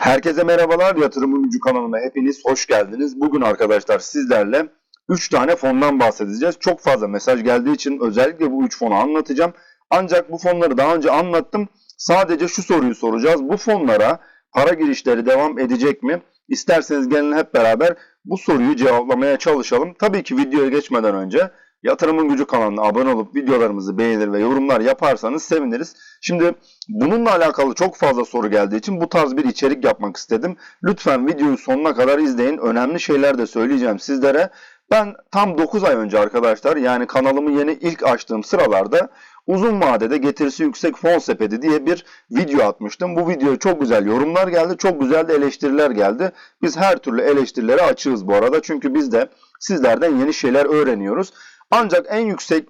Herkese merhabalar. Yatırımın Gücü kanalına hepiniz hoş geldiniz. Bugün arkadaşlar sizlerle 3 tane fondan bahsedeceğiz. Çok fazla mesaj geldiği için özellikle bu 3 fonu anlatacağım. Ancak bu fonları daha önce anlattım. Sadece şu soruyu soracağız. Bu fonlara para girişleri devam edecek mi? İsterseniz gelin hep beraber bu soruyu cevaplamaya çalışalım. Tabii ki videoya geçmeden önce Yatırımın Gücü kanalına abone olup videolarımızı beğenir ve yorumlar yaparsanız seviniriz. Şimdi bununla alakalı çok fazla soru geldiği için bu tarz bir içerik yapmak istedim. Lütfen videoyu sonuna kadar izleyin. Önemli şeyler de söyleyeceğim sizlere. Ben tam 9 ay önce arkadaşlar yani kanalımı yeni ilk açtığım sıralarda uzun vadede getirisi yüksek fon sepeti diye bir video atmıştım. Bu videoya çok güzel yorumlar geldi. Çok güzel de eleştiriler geldi. Biz her türlü eleştirilere açığız bu arada. Çünkü biz de sizlerden yeni şeyler öğreniyoruz. Ancak en yüksek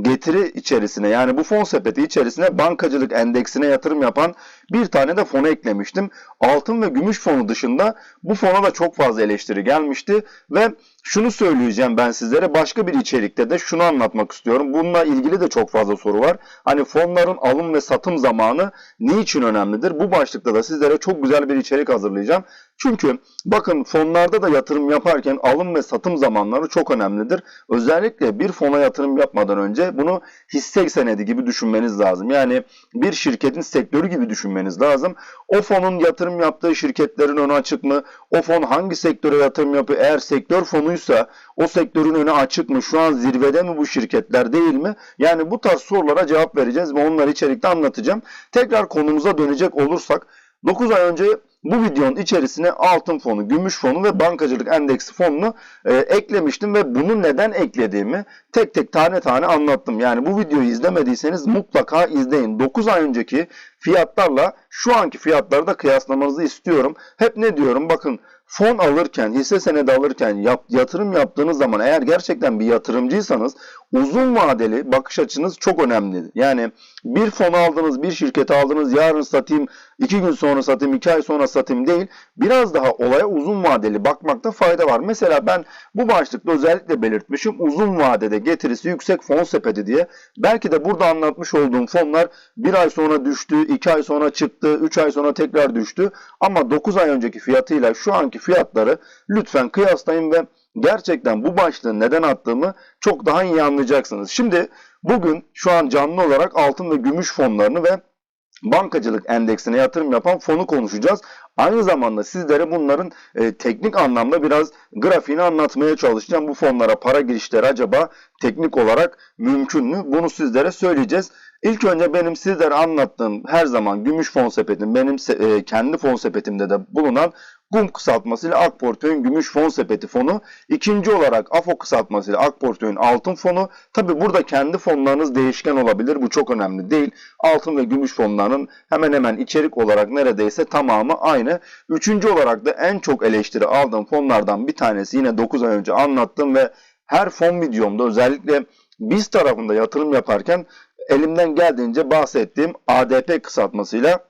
getiri içerisine yani bu fon sepeti içerisine bankacılık endeksine yatırım yapan bir tane de fonu eklemiştim. Altın ve gümüş fonu dışında bu fona da çok fazla eleştiri gelmişti ve şunu söyleyeceğim ben sizlere başka bir içerikte de şunu anlatmak istiyorum. Bununla ilgili de çok fazla soru var. Hani fonların alım ve satım zamanı niçin önemlidir? Bu başlıkta da sizlere çok güzel bir içerik hazırlayacağım. Çünkü bakın fonlarda da yatırım yaparken alım ve satım zamanları çok önemlidir. Özellikle bir fona yatırım yapmadan önce bunu hisse senedi gibi düşünmeniz lazım. Yani bir şirketin sektörü gibi düşünmeniz lazım. O fonun yatırım yaptığı şirketlerin önü açık mı? O fon hangi sektöre yatırım yapıyor? Eğer sektör fonuysa o sektörün önü açık mı? Şu an zirvede mi bu şirketler değil mi? Yani bu tarz sorulara cevap vereceğiz ve onları içerikte anlatacağım. Tekrar konumuza dönecek olursak 9 ay önce bu videonun içerisine altın fonu, gümüş fonu ve bankacılık endeksi fonunu e, eklemiştim ve bunu neden eklediğimi tek tek tane tane anlattım. Yani bu videoyu izlemediyseniz mutlaka izleyin. 9 ay önceki fiyatlarla şu anki fiyatları da kıyaslamanızı istiyorum. Hep ne diyorum bakın fon alırken, hisse senedi alırken yatırım yaptığınız zaman eğer gerçekten bir yatırımcıysanız uzun vadeli bakış açınız çok önemli. Yani bir fon aldınız, bir şirketi aldınız, yarın satayım, iki gün sonra satayım, iki ay sonra satayım değil. Biraz daha olaya uzun vadeli bakmakta fayda var. Mesela ben bu başlıkta özellikle belirtmişim uzun vadede getirisi yüksek fon sepeti diye. Belki de burada anlatmış olduğum fonlar bir ay sonra düştü, iki ay sonra çıktı, üç ay sonra tekrar düştü. Ama 9 ay önceki fiyatıyla şu anki fiyatları lütfen kıyaslayın ve gerçekten bu başlığı neden attığımı çok daha iyi anlayacaksınız. Şimdi bugün şu an canlı olarak altın ve gümüş fonlarını ve bankacılık endeksine yatırım yapan fonu konuşacağız. Aynı zamanda sizlere bunların e, teknik anlamda biraz grafiğini anlatmaya çalışacağım. Bu fonlara para girişleri acaba teknik olarak mümkün mü? Bunu sizlere söyleyeceğiz. İlk önce benim sizlere anlattığım her zaman gümüş fon sepetim, benim e, kendi fon sepetimde de bulunan GUM kısaltmasıyla AK Portföy'ün gümüş fon sepeti fonu. İkinci olarak AFO kısaltmasıyla AK Portföy'ün altın fonu. Tabi burada kendi fonlarınız değişken olabilir. Bu çok önemli değil. Altın ve gümüş fonlarının hemen hemen içerik olarak neredeyse tamamı aynı. Üçüncü olarak da en çok eleştiri aldığım fonlardan bir tanesi yine 9 ay önce anlattım ve her fon videomda özellikle biz tarafında yatırım yaparken elimden geldiğince bahsettiğim ADP kısaltmasıyla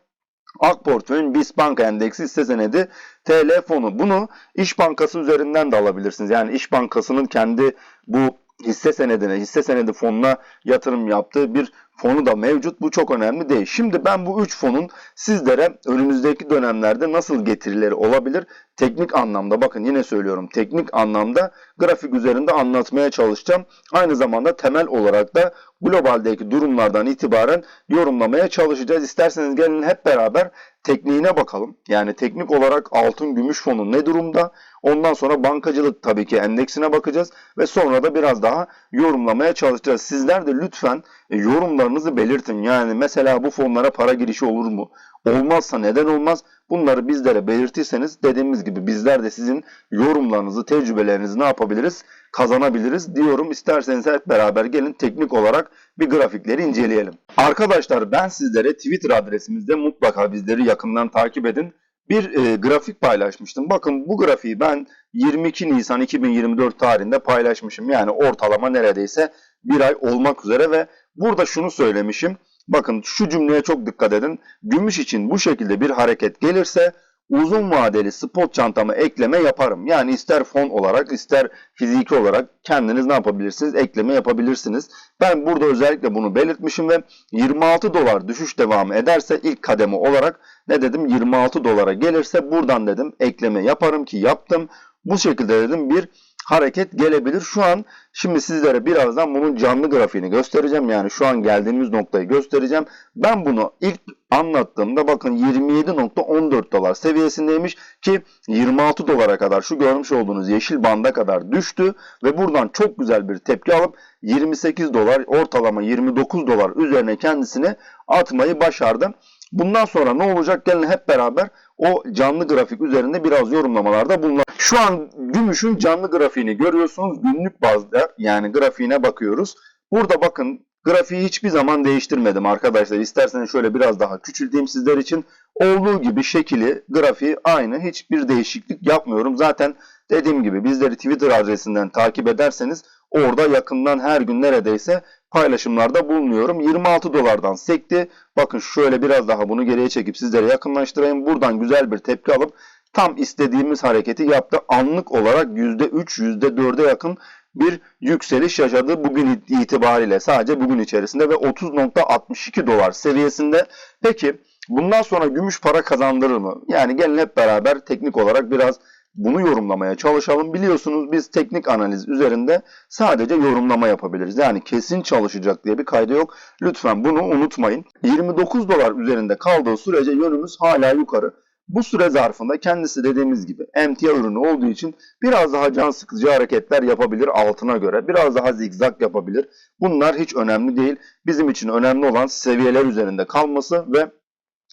AK Portföy'ün BIST Endeksi hisse senedi TL fonu. Bunu İş Bankası üzerinden de alabilirsiniz. Yani İş Bankası'nın kendi bu hisse senedine, hisse senedi fonuna yatırım yaptığı bir fonu da mevcut. Bu çok önemli değil. Şimdi ben bu 3 fonun sizlere önümüzdeki dönemlerde nasıl getirileri olabilir? Teknik anlamda bakın yine söylüyorum teknik anlamda grafik üzerinde anlatmaya çalışacağım. Aynı zamanda temel olarak da globaldeki durumlardan itibaren yorumlamaya çalışacağız. İsterseniz gelin hep beraber tekniğine bakalım. Yani teknik olarak altın gümüş fonu ne durumda? Ondan sonra bankacılık tabii ki endeksine bakacağız ve sonra da biraz daha yorumlamaya çalışacağız. Sizler de lütfen e, yorumlarınızı belirtin. Yani mesela bu fonlara para girişi olur mu? Olmazsa neden olmaz? Bunları bizlere belirtirseniz dediğimiz gibi bizler de sizin yorumlarınızı, tecrübelerinizi ne yapabiliriz? Kazanabiliriz diyorum. İsterseniz hep beraber gelin teknik olarak bir grafikleri inceleyelim. Arkadaşlar ben sizlere Twitter adresimizde mutlaka bizleri yakından takip edin. Bir e, grafik paylaşmıştım. Bakın bu grafiği ben 22 Nisan 2024 tarihinde paylaşmışım. Yani ortalama neredeyse bir ay olmak üzere ve burada şunu söylemişim. Bakın şu cümleye çok dikkat edin. Gümüş için bu şekilde bir hareket gelirse uzun vadeli spot çantama ekleme yaparım. Yani ister fon olarak ister fiziki olarak kendiniz ne yapabilirsiniz? Ekleme yapabilirsiniz. Ben burada özellikle bunu belirtmişim ve 26 dolar düşüş devam ederse ilk kademe olarak ne dedim 26 dolara gelirse buradan dedim ekleme yaparım ki yaptım. Bu şekilde dedim bir hareket gelebilir. Şu an şimdi sizlere birazdan bunun canlı grafiğini göstereceğim. Yani şu an geldiğimiz noktayı göstereceğim. Ben bunu ilk anlattığımda bakın 27.14 dolar seviyesindeymiş ki 26 dolara kadar şu görmüş olduğunuz yeşil banda kadar düştü ve buradan çok güzel bir tepki alıp 28 dolar ortalama 29 dolar üzerine kendisini atmayı başardı. Bundan sonra ne olacak? Gelin hep beraber o canlı grafik üzerinde biraz yorumlamalarda bulunalım. Şu an gümüşün canlı grafiğini görüyorsunuz. Günlük bazda yani grafiğine bakıyoruz. Burada bakın grafiği hiçbir zaman değiştirmedim arkadaşlar. İsterseniz şöyle biraz daha küçülteyim sizler için. Olduğu gibi şekli, grafiği aynı. Hiçbir değişiklik yapmıyorum. Zaten dediğim gibi bizleri Twitter adresinden takip ederseniz orada yakından her gün neredeyse paylaşımlarda bulunuyorum. 26 dolardan sekti. Bakın şöyle biraz daha bunu geriye çekip sizlere yakınlaştırayım. Buradan güzel bir tepki alıp tam istediğimiz hareketi yaptı. Anlık olarak %3, %4'e yakın bir yükseliş yaşadı bugün itibariyle sadece bugün içerisinde ve 30.62 dolar seviyesinde. Peki bundan sonra gümüş para kazandırır mı? Yani gelin hep beraber teknik olarak biraz bunu yorumlamaya çalışalım. Biliyorsunuz biz teknik analiz üzerinde sadece yorumlama yapabiliriz. Yani kesin çalışacak diye bir kaydı yok. Lütfen bunu unutmayın. 29 dolar üzerinde kaldığı sürece yönümüz hala yukarı. Bu süre zarfında kendisi dediğimiz gibi emtia ürünü olduğu için biraz daha can sıkıcı hareketler yapabilir altına göre. Biraz daha zigzag yapabilir. Bunlar hiç önemli değil. Bizim için önemli olan seviyeler üzerinde kalması ve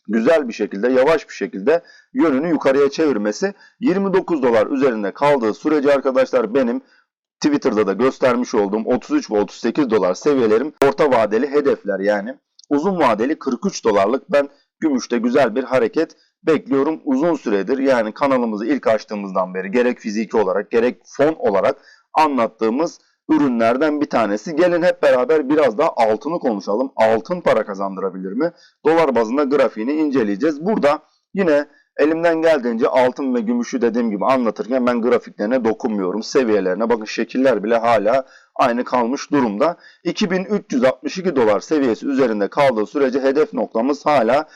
güzel bir şekilde, yavaş bir şekilde yönünü yukarıya çevirmesi. 29 dolar üzerinde kaldığı sürece arkadaşlar benim Twitter'da da göstermiş olduğum 33 ve 38 dolar seviyelerim orta vadeli hedefler yani. Uzun vadeli 43 dolarlık ben gümüşte güzel bir hareket bekliyorum uzun süredir. Yani kanalımızı ilk açtığımızdan beri gerek fiziki olarak gerek fon olarak anlattığımız ürünlerden bir tanesi. Gelin hep beraber biraz daha altını konuşalım. Altın para kazandırabilir mi? Dolar bazında grafiğini inceleyeceğiz. Burada yine elimden geldiğince altın ve gümüşü dediğim gibi anlatırken ben grafiklerine dokunmuyorum. Seviyelerine bakın şekiller bile hala aynı kalmış durumda. 2362 dolar seviyesi üzerinde kaldığı sürece hedef noktamız hala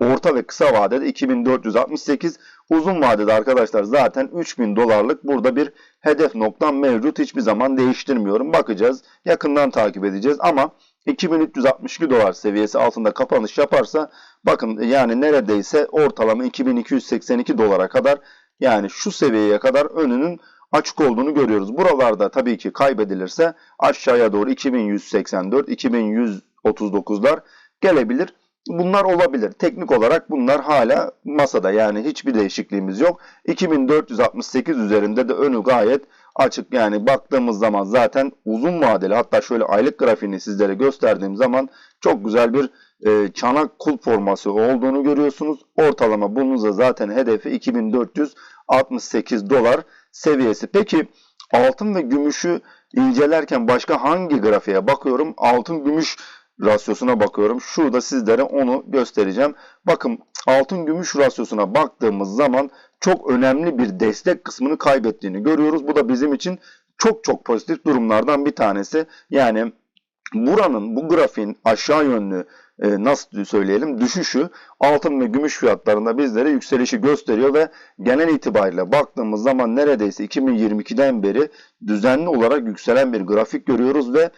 orta ve kısa vadede 2468 uzun vadede arkadaşlar zaten 3000 dolarlık burada bir hedef noktam mevcut hiçbir zaman değiştirmiyorum bakacağız yakından takip edeceğiz ama 2362 dolar seviyesi altında kapanış yaparsa bakın yani neredeyse ortalama 2282 dolara kadar yani şu seviyeye kadar önünün açık olduğunu görüyoruz. Buralarda tabii ki kaybedilirse aşağıya doğru 2184 2139'lar gelebilir. Bunlar olabilir. Teknik olarak bunlar hala masada. Yani hiçbir değişikliğimiz yok. 2468 üzerinde de önü gayet açık. Yani baktığımız zaman zaten uzun vadeli hatta şöyle aylık grafiğini sizlere gösterdiğim zaman çok güzel bir e, çanak kulp forması olduğunu görüyorsunuz. Ortalama bunun da zaten hedefi 2468 dolar seviyesi. Peki altın ve gümüşü incelerken başka hangi grafiğe bakıyorum? Altın gümüş rasyosuna bakıyorum. Şurada sizlere onu göstereceğim. Bakın altın gümüş rasyosuna baktığımız zaman çok önemli bir destek kısmını kaybettiğini görüyoruz. Bu da bizim için çok çok pozitif durumlardan bir tanesi. Yani buranın bu grafiğin aşağı yönlü e, nasıl söyleyelim düşüşü altın ve gümüş fiyatlarında bizlere yükselişi gösteriyor ve genel itibariyle baktığımız zaman neredeyse 2022'den beri düzenli olarak yükselen bir grafik görüyoruz ve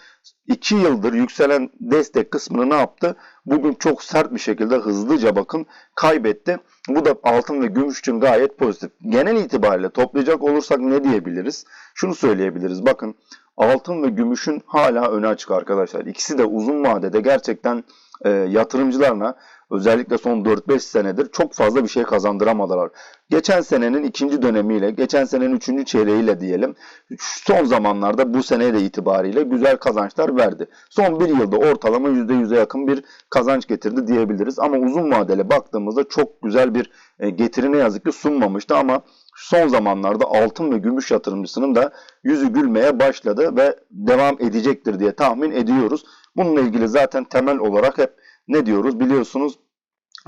2 yıldır yükselen destek kısmını ne yaptı? Bugün çok sert bir şekilde hızlıca bakın kaybetti. Bu da altın ve gümüş için gayet pozitif. Genel itibariyle toplayacak olursak ne diyebiliriz? Şunu söyleyebiliriz. Bakın altın ve gümüşün hala öne açık arkadaşlar. İkisi de uzun vadede gerçekten e, yatırımcılarına özellikle son 4-5 senedir çok fazla bir şey kazandıramadılar. Geçen senenin ikinci dönemiyle, geçen senenin üçüncü çeyreğiyle diyelim son zamanlarda bu sene de itibariyle güzel kazançlar verdi. Son bir yılda ortalama %100'e yakın bir kazanç getirdi diyebiliriz. Ama uzun vadeli baktığımızda çok güzel bir e, getiri yazık ki sunmamıştı ama son zamanlarda altın ve gümüş yatırımcısının da yüzü gülmeye başladı ve devam edecektir diye tahmin ediyoruz. Bununla ilgili zaten temel olarak hep ne diyoruz biliyorsunuz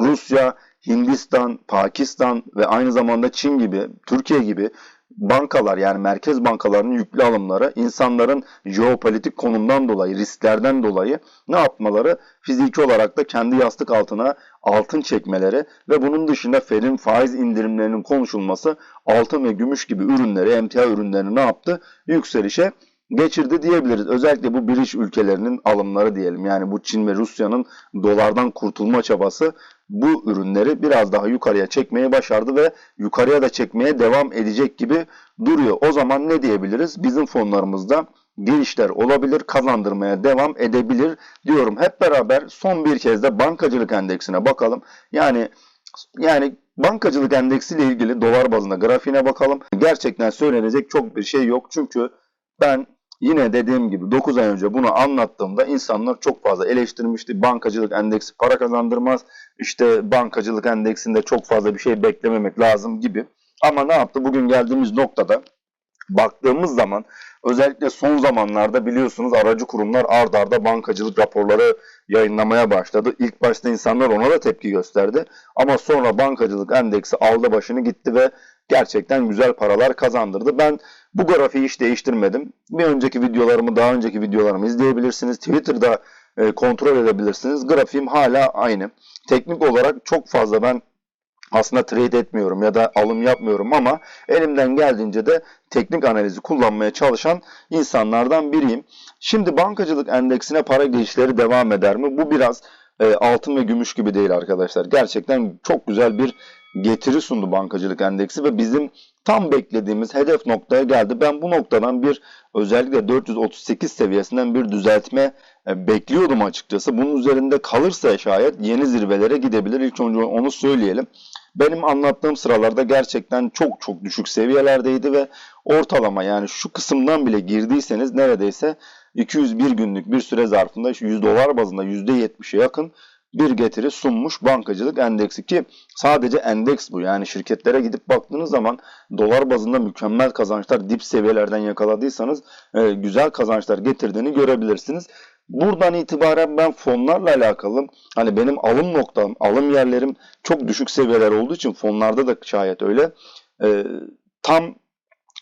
Rusya Hindistan, Pakistan ve aynı zamanda Çin gibi, Türkiye gibi bankalar yani merkez bankalarının yüklü alımları insanların jeopolitik konumdan dolayı, risklerden dolayı ne yapmaları? Fiziki olarak da kendi yastık altına altın çekmeleri ve bunun dışında Fed'in faiz indirimlerinin konuşulması altın ve gümüş gibi ürünleri, emtia ürünlerini ne yaptı? Yükselişe geçirdi diyebiliriz. Özellikle bu biriş ülkelerinin alımları diyelim. Yani bu Çin ve Rusya'nın dolardan kurtulma çabası bu ürünleri biraz daha yukarıya çekmeyi başardı ve yukarıya da çekmeye devam edecek gibi duruyor. O zaman ne diyebiliriz? Bizim fonlarımızda girişler olabilir, kazandırmaya devam edebilir diyorum. Hep beraber son bir kez de bankacılık endeksine bakalım. Yani yani bankacılık endeksi ile ilgili dolar bazında grafiğine bakalım. Gerçekten söylenecek çok bir şey yok. Çünkü ben yine dediğim gibi 9 ay önce bunu anlattığımda insanlar çok fazla eleştirmişti. Bankacılık endeksi para kazandırmaz. İşte bankacılık endeksinde çok fazla bir şey beklememek lazım gibi. Ama ne yaptı? Bugün geldiğimiz noktada baktığımız zaman özellikle son zamanlarda biliyorsunuz aracı kurumlar ard arda bankacılık raporları yayınlamaya başladı. İlk başta insanlar ona da tepki gösterdi. Ama sonra bankacılık endeksi aldı başını gitti ve gerçekten güzel paralar kazandırdı. Ben bu grafiği hiç değiştirmedim. Bir önceki videolarımı, daha önceki videolarımı izleyebilirsiniz. Twitter'da e, kontrol edebilirsiniz. Grafiğim hala aynı. Teknik olarak çok fazla ben aslında trade etmiyorum ya da alım yapmıyorum ama elimden geldiğince de teknik analizi kullanmaya çalışan insanlardan biriyim. Şimdi bankacılık endeksine para girişleri devam eder mi? Bu biraz e, altın ve gümüş gibi değil arkadaşlar. Gerçekten çok güzel bir getiri sundu bankacılık endeksi ve bizim tam beklediğimiz hedef noktaya geldi. Ben bu noktadan bir özellikle 438 seviyesinden bir düzeltme e, bekliyordum açıkçası. Bunun üzerinde kalırsa şayet yeni zirvelere gidebilir. İlk önce onu söyleyelim. Benim anlattığım sıralarda gerçekten çok çok düşük seviyelerdeydi ve ortalama yani şu kısımdan bile girdiyseniz neredeyse 201 günlük bir süre zarfında 100 dolar bazında %70'e yakın bir getiri sunmuş bankacılık endeksi ki sadece endeks bu. Yani şirketlere gidip baktığınız zaman dolar bazında mükemmel kazançlar dip seviyelerden yakaladıysanız e, güzel kazançlar getirdiğini görebilirsiniz. Buradan itibaren ben fonlarla alakalı hani benim alım noktam, alım yerlerim çok düşük seviyeler olduğu için fonlarda da şayet öyle e, tam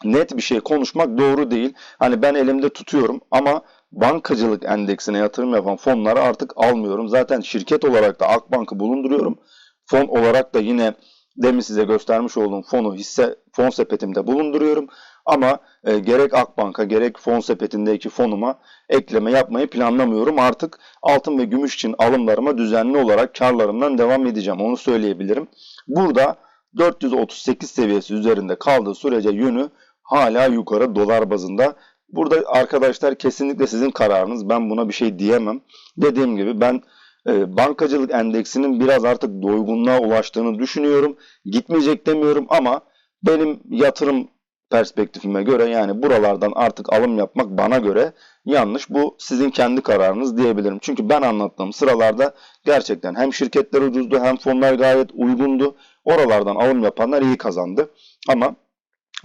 net bir şey konuşmak doğru değil. Hani ben elimde tutuyorum ama bankacılık endeksine yatırım yapan fonları artık almıyorum. Zaten şirket olarak da Akbank'ı bulunduruyorum. Fon olarak da yine demin size göstermiş olduğum fonu hisse fon sepetimde bulunduruyorum. Ama e, gerek Akbank'a gerek fon sepetindeki fonuma ekleme yapmayı planlamıyorum. Artık altın ve gümüş için alımlarıma düzenli olarak karlarımdan devam edeceğim. Onu söyleyebilirim. Burada 438 seviyesi üzerinde kaldığı sürece yönü hala yukarı dolar bazında. Burada arkadaşlar kesinlikle sizin kararınız. Ben buna bir şey diyemem. Dediğim gibi ben bankacılık endeksinin biraz artık doygunluğa ulaştığını düşünüyorum. Gitmeyecek demiyorum ama benim yatırım perspektifime göre yani buralardan artık alım yapmak bana göre yanlış. Bu sizin kendi kararınız diyebilirim. Çünkü ben anlattığım sıralarda gerçekten hem şirketler ucuzdu hem fonlar gayet uygundu. Oralardan alım yapanlar iyi kazandı. Ama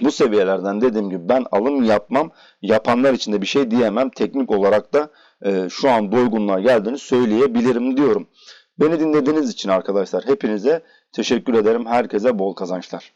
bu seviyelerden dediğim gibi ben alım yapmam. Yapanlar için de bir şey diyemem. Teknik olarak da e, şu an doygunluğa geldiğini söyleyebilirim diyorum. Beni dinlediğiniz için arkadaşlar hepinize teşekkür ederim. Herkese bol kazançlar.